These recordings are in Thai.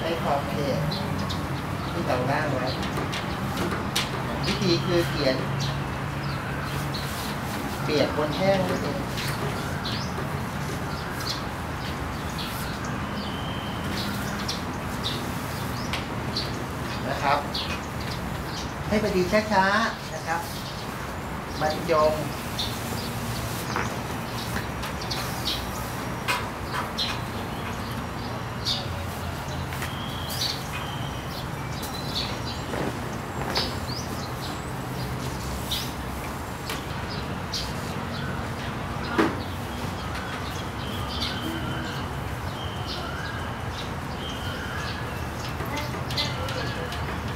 ให้ขอบเขตที่ต่างล่างไว้วิธีคือเขียน เปียกบนแห้งนั่นเองนะครับ ให้บรรดีช้าๆนะครับบรรจง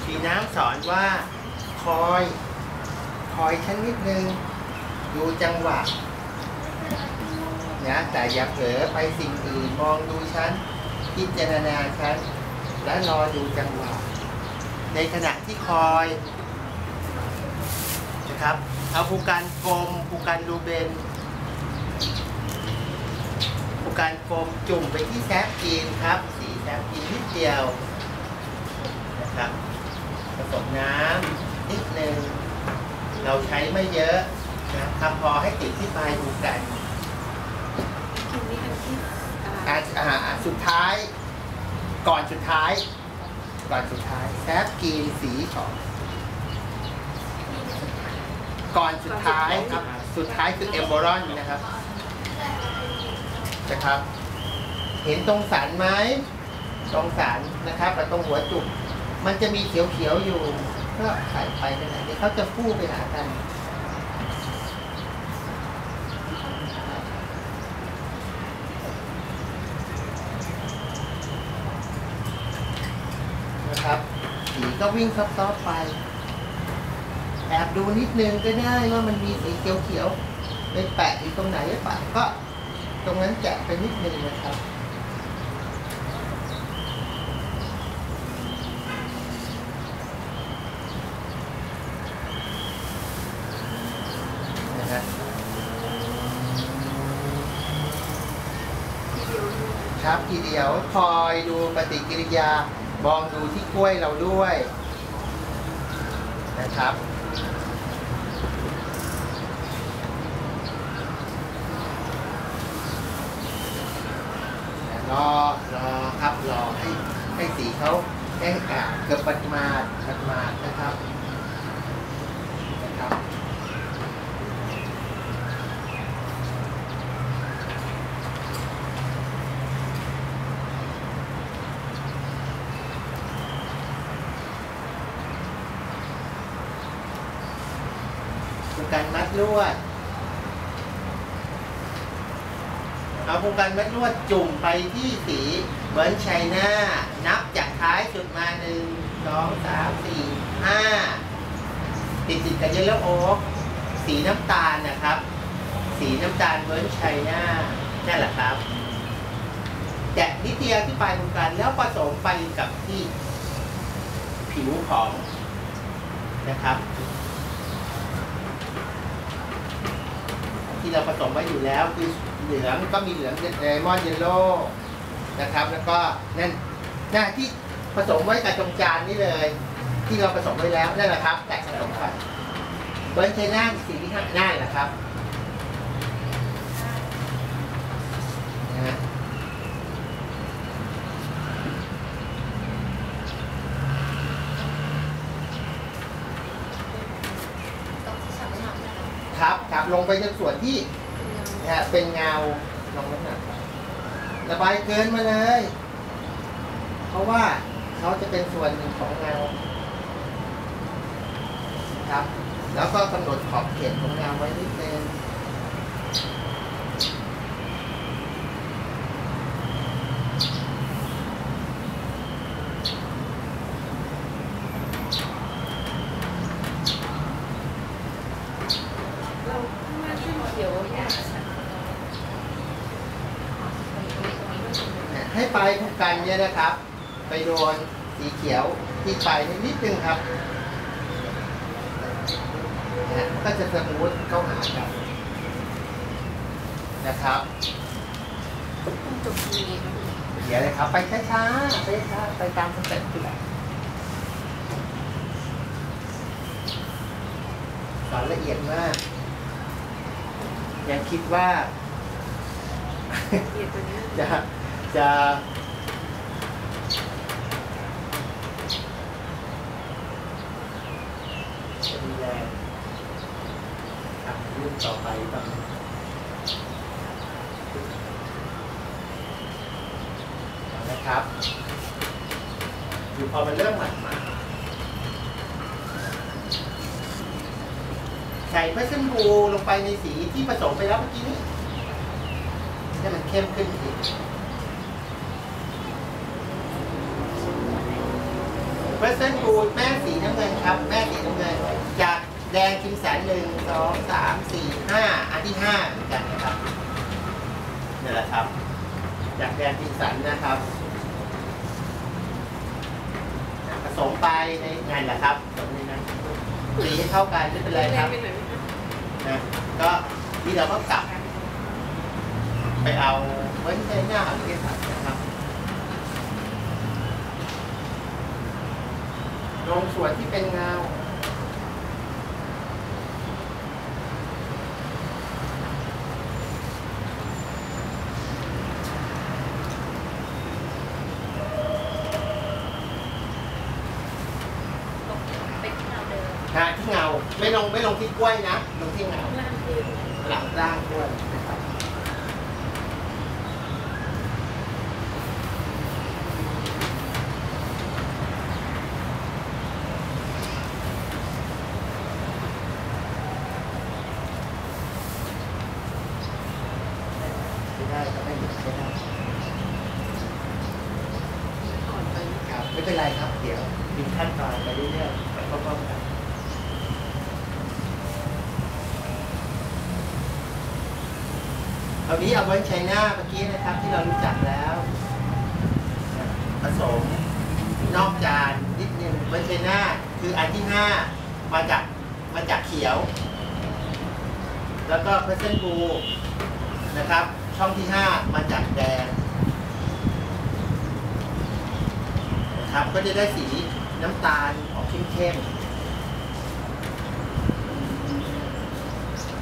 สีน้ำสอนว่าคอย คอยฉันนิดนึง ดูจังห วะนะ แต่อย่าเผลอไปสิ่งอื่น มองดูฉัน พิจารณาฉัน และรอดูจังหวะ ในขณะที่คอย นะครับ เอาภูการกลมภูการรูเบนภูการกลมจุ่มไปที่แซฟกีนครับ สีแซฟกีนนิดเดียว นะครับ ผสมน้ำนิดนึงเราใช้ไม่เยอะ นะครับพอให้ติดที่ปลายดูกันอันนี้อันที่อ่าอ่าอ่าอ่าสุดท้าย ก่อนสุดท้าย ก่อนสุดท้ายแซฟกรีนสีของก่อนสุดท้ายครับ สุดท้ายคือเอมโบรอนนะครับนะครับ เห็นตรงสันไหมตรงสันนะครับกับตรงหัวจุกมันจะมีเขียวๆอยู่ก็ใส่ไปนั่นแหละเดี๋ยวเขาจะฟูไปหากัน นะครับ สี ก็วิ่งซอฟๆไปแอบดูนิดนึงก็ได้ว่ามันมีสีเขียวๆไปแปะอยู่ตรงไหนหรือเปล่าก็ตรงนั้นแกะไปนิดนึงนะครับนะฮะครับทีเดียวคอยดูปฏิกิริยา มองดูที่กล้วยเราด้วยนะครับ รอรอครับรอให้ให้สีเขาแห้งอะเกือบปัดมาดปัดมาดนะครับ คือการมัด ลวด เอาโครงการมัดลวดจุ่มไปที่สีเหมือนชัยหน้านับจากท้ายสุดมาหนึ่งสองสามสี่ห้าติดติดกับเยลโลโอ๊กสีน้ำตาลนะครับ สีน้ำตาลเหมือนชัยหน้านั่นแหละครับแจกนิดเดียวที่ปลายโครงการแล้วผสมไปกับที่ผิวของนะครับ ที่เราผสมไว้อยู่แล้ว คือเหลืองก็มีเหลืองเลมอนเยลโล่นะครับ แล้วก็นั่นหน้าที่ผสมไว้กับตรงจานนี่เลย ที่เราผสมไว้แล้วนั่นแหละครับ แตกผสมกันเบิร์นเชน่าสีที่ห้าหน้าแหละครับนะฮะ ต้องที่ฉันไม่ทำนะคะ ครับครับ ลงไปจนส่วนที่เนี่ยเป็นเงาลงน้ำหนักระบายเกินมาเลย เพราะว่าเขาจะเป็นส่วนหนึ่งของเงาครับ แล้วก็กำหนดขอบเขตของเงาไว้นิดนึงเราข้างหน้าที่เขียวเนี่ย เนี่ย ให้ปลายของกันเนี่ยนะครับ ไปโดนสีเขียวที่ปลายนิดนึงครับเนี่ยก็จะสมูทเข้าหากันนะครับต้องจบตรงนี้ครับเดี๋ยวเลยครับ ไปช้าๆไปช้าไปตามสเต็ปที่ไหนสอนละเอียดมาก ยังคิดว่าเกียดตัวนี้จะ จะจะดูแลทำรุ่นต่อไปบ้างนะครับอยู่พอมันเริ่มหมันมาใส่พัสมพูลงไปในสีที่ผสมไปแล้วเมื่อกี้นี้ให้มันเข้มขึ้นอีก เพรสเซนต์บูดแม่สีน้ำเงินครับ แม่สีน้ำเงิน จากแดงคิมสันหนึ่งสองสามสี่ห้าอันที่ห้าเหมือนกันนะครับนี่แหละครับ จากแดงคิมสันนะครับผสมไปในงานแหละครับผสมในนั้นะสีให้เข้ากันไม่เป็นไรครับนะก็ที่เราก็กลับ ไปเอาเว้นใช้หน้าของเกสันนะครับ ลงส่วนที่เป็นเงาเป็นที่เราเดิมนะที่เงา ไม่ลงไม่ลงที่กล้วยนะ ลงที่เงาล่างคือหลังล่างกล้วยนะครับไม่ได้ก็ไม่หยุดไม่ได้ อ่อนไป ครับ ไม่เป็นไรครับเดี๋ยวมีขั้นตอนไปเรื่อยๆไปพร้อมๆกันเอานี้เอาไว้ใช้หน้าเมื่อกี้นะครับที่เรารู้จักแล้วผสมนอกจานนิดนึงไว้ใช้หน้าคืออันที่ห้ามาจากมาจากเขียว แล้วก็เพรสเซนต์บูนะครับช่องที่ห้ามาจากแดง นะครับ ก็จะได้สีน้ำตาลออกเข้ม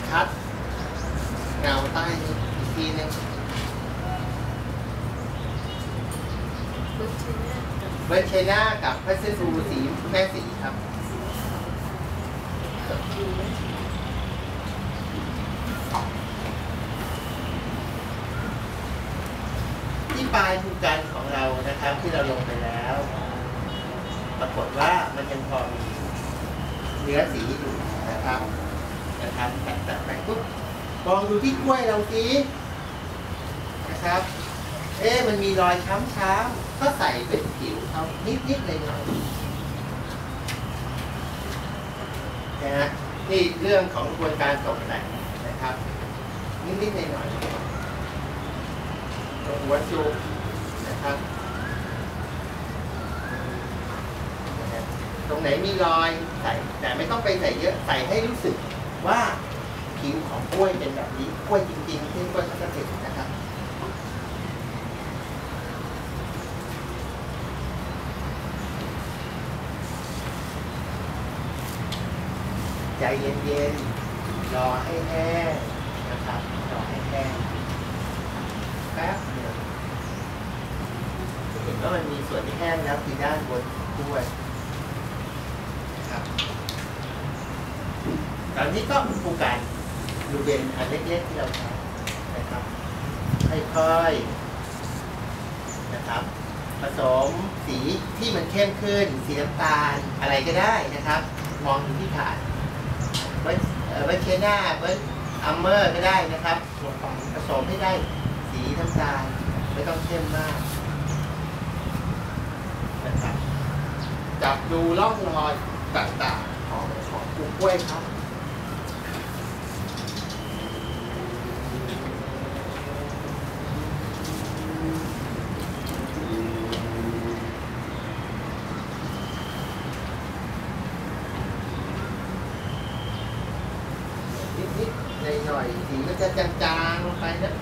ๆคัดเงาใต้นี้อีกทีหนึงเบนเนอร์เชน่ากับเพสเซซูสีแม่สีครับที่ปลายภูกันของเรานะครับที่เราลงไปแล้ว ปรากฏว่ามันยังพอมีเนื้อสีอยู่นะครับนะครับแตะแตะไปปุ๊บมองดูที่กล้วยเราสินะครับ เอ๊ะมันมีรอยช้ำๆก็ใส่เป็นผิวเขานิดๆเลยหน่อยๆนะฮะนี่เรื่องของกระบวนการตกแต่งนะครับ นิดๆหน่อยๆหัวจูบนะครับ ตรง ไหนมีรอยใส่ แต่ไม่ต้องไปใส่เยอะใส่ให้รู้สึกว่าผิวของกล้วยเป็นแบบนี้กล้วยจริงๆที่กล้วยพลาสติกนะครับใจเย็นๆรอให้แห้งนะครับรอให้แห้งแป๊บเดียวเห็นว่ามันมีส่วนที่แห้งแล้วคือด้านบนกล้วยนะครับ ตอนนี้ก็ฟูกันดูเป็นอันเล็กๆที่เราใช้นะครับค่อยๆนะครับ ผสมสีที่มันเข้มขึ้น สีน้ำตาลอะไรก็ได้นะครับ มองดูที่ถาดเบิร์เบิร์เชน่าเบิร์อัมเมอร์ก็ได้นะครับผสมให้ได้สีน้ำตาลไม่ต้องเข้มมากนะครับจับดูร่องรอยต่างๆของของปลูกกล้วยครับ นิดๆหน่อยๆสี มันจะจางๆลงไปนะ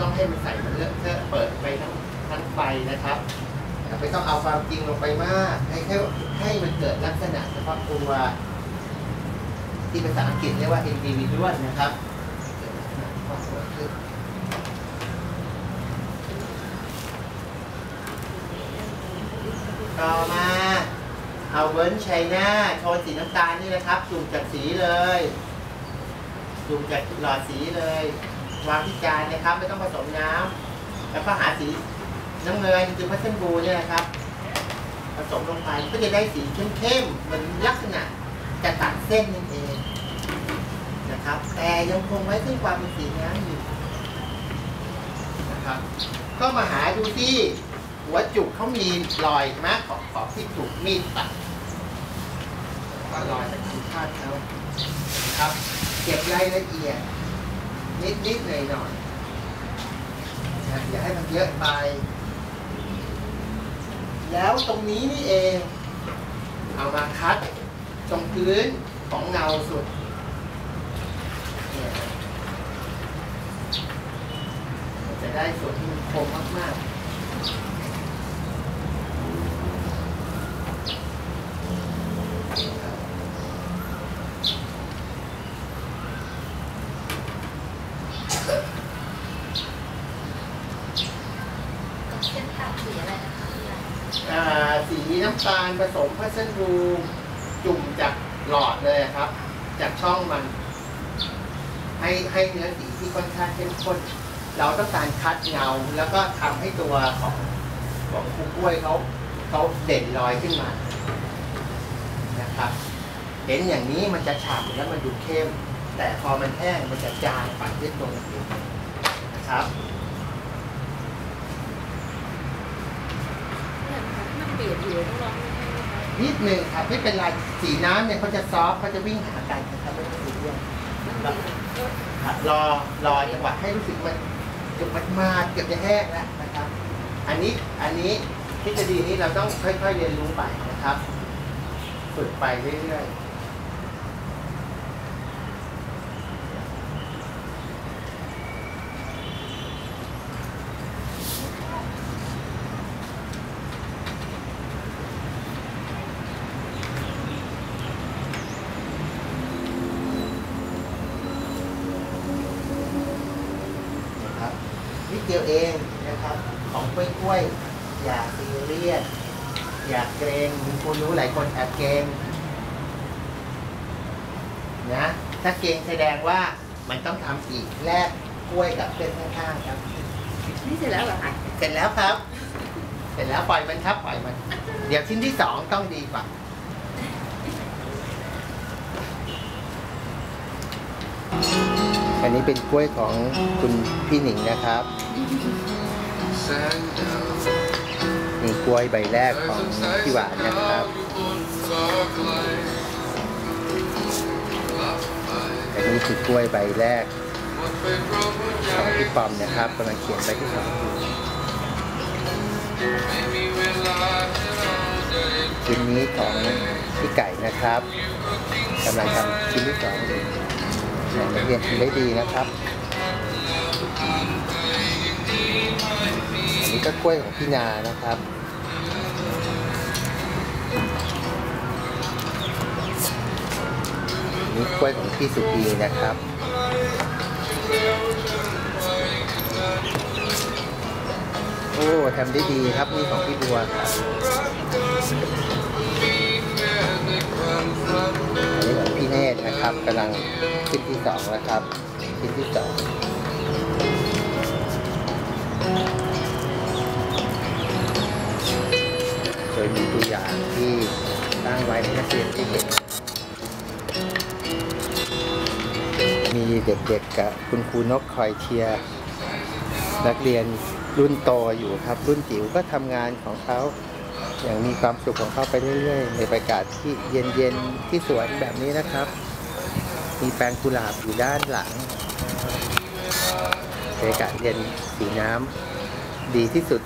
ต้องให้มันใส่มันเลอะเทอะเปิดไปทั้งทั้งไฟนะครับแต่ไม่ต้องเอาความจริงลงไปมาก ให้แค่ให้มันเกิดลักษณะเฉพาะตัวที่ภาษาอังกฤษเรียกว่า individual นะครับต่อมาเอาเวิร์นไชน่าโทนสีน้ำตาลนี่นะครับจุ่มจากสีเลย จุ่มจากหลอดสีเลย วางที่จานนะครับ ไม่ต้องผสมน้ำแล้วก็หาสีน้ำเงินคือพัชนบูเนี่ยนะครับ ผสมลงไปก็จะได้สีเข้มๆเหมือนลักษณะจะตัดเส้นนั่นเองนะครับ แต่ยังคงไว้ซึ่งความเป็นสีน้ำอยู่นะครับ ก็มาหาดูที่หัวจุกเขามีรอยมากของของที่ถูกมีดตัดก็รอยจากที่คาดเขานะครับ เก็บรายละเอียด นิดนิดหน่อยหน่อยนะอย่าให้มันเยอะไป แล้วตรงนี้นี่เอง เอามาคัดตรงพื้นของเงาสุดจะได้ส่วนที่มันคมมากๆ เส้นทางสีอะไรนะคะพี่ใหญ่ อ่าสีน้ำตาลผ รูจุ่มจากหลอดเลยครับ จากช่องมัน ให้ให้เนื้อสีที่ค่อนข้างเข้มข้นเราต้องการคัดเงาแล้วก็ทำให้ตัวของของคูกล้วยเขาเขาเด่นลอยขึ้นมานะครับ เห็นอย่างนี้มันจะฉ่ำแล้วมันดูเข้ม แต่พอมันแห้งมันจะจางไปที่ตรงนี้นะครับเนี่ยนะคะมันเปียกอยู่ต้องลองให้ไหมคะ นิดหนึ่งครับไม่เป็นไรสีน้ำเนี่ยเขาจะซอฟเขาจะวิ่งหากันนะครับไม่ต้องซีเรียสมันดีก็ครับรอรอจังหวะให้รู้สึกมันเกือบมันมาเกือบจะแห้งแล้วนะครับ อันนี้อันนี้ทฤษฎีนี้เราต้องค่อยๆเรียนรู้ไปนะครับ ฝึกไปเรื่อยๆ ดเดียวเองนะครับ ของกล้วยๆอย่าซีเรียสอย่าเกรงมีคนรู้หลายคนแอบเกรงนะถ้าเกรงแสดงว่ามันต้องทำอีกแลกกล้วยกับเส้นข้างๆครับ นี่เสร็จแล้วเหรอคะเสร็จแล้วครับ เสร็จแล้วปล่อยมันครับปล่อยมัน เดี๋ยวชิ้นที่สองต้องดีกว่า อันนี้เป็นกล้วยของคุณพี่หนิงนะครับนี่กล้วยใบแรกของพี่หวานนะครับอันนี้คือกล้วยใบแรกของพี่ปอมนะครับกำลังเขียนใบที่สองอยู่ชิ้นนี้ของพี่ไก่นะครับกำลังทำชิ้นที่สองอยู่ นักเรียนทำได้ดีนะครับอันนี้ก็กล้วยของพี่นานะครับนนี้กล้วยของพี่สุธีนะครับโอ้ทำได้ดีครับนี่ของพี่บัวครับ นะครับกำลังชิ้นที่สองแล้วครับชิ้นที่สองโดยมีตัวอย่างที่ตั้งไว้ให้นักเรียนได้เห็นมีเด็กๆกับคุณครูนกคอยเชียร์นักเรียนรุ่นโตอยู่ครับ รุ่นจิ๋วก็ทำงานของเขาอย่างมีความสุขของเขาไปเรื่อยๆ ในบรรยากาศที่เย็นๆ ที่สวนแบบนี้นะครับ มีแปลงกุหลาบอยู่ด้านหลังบรรยากาศเย็นสีน้ำดีที่สุด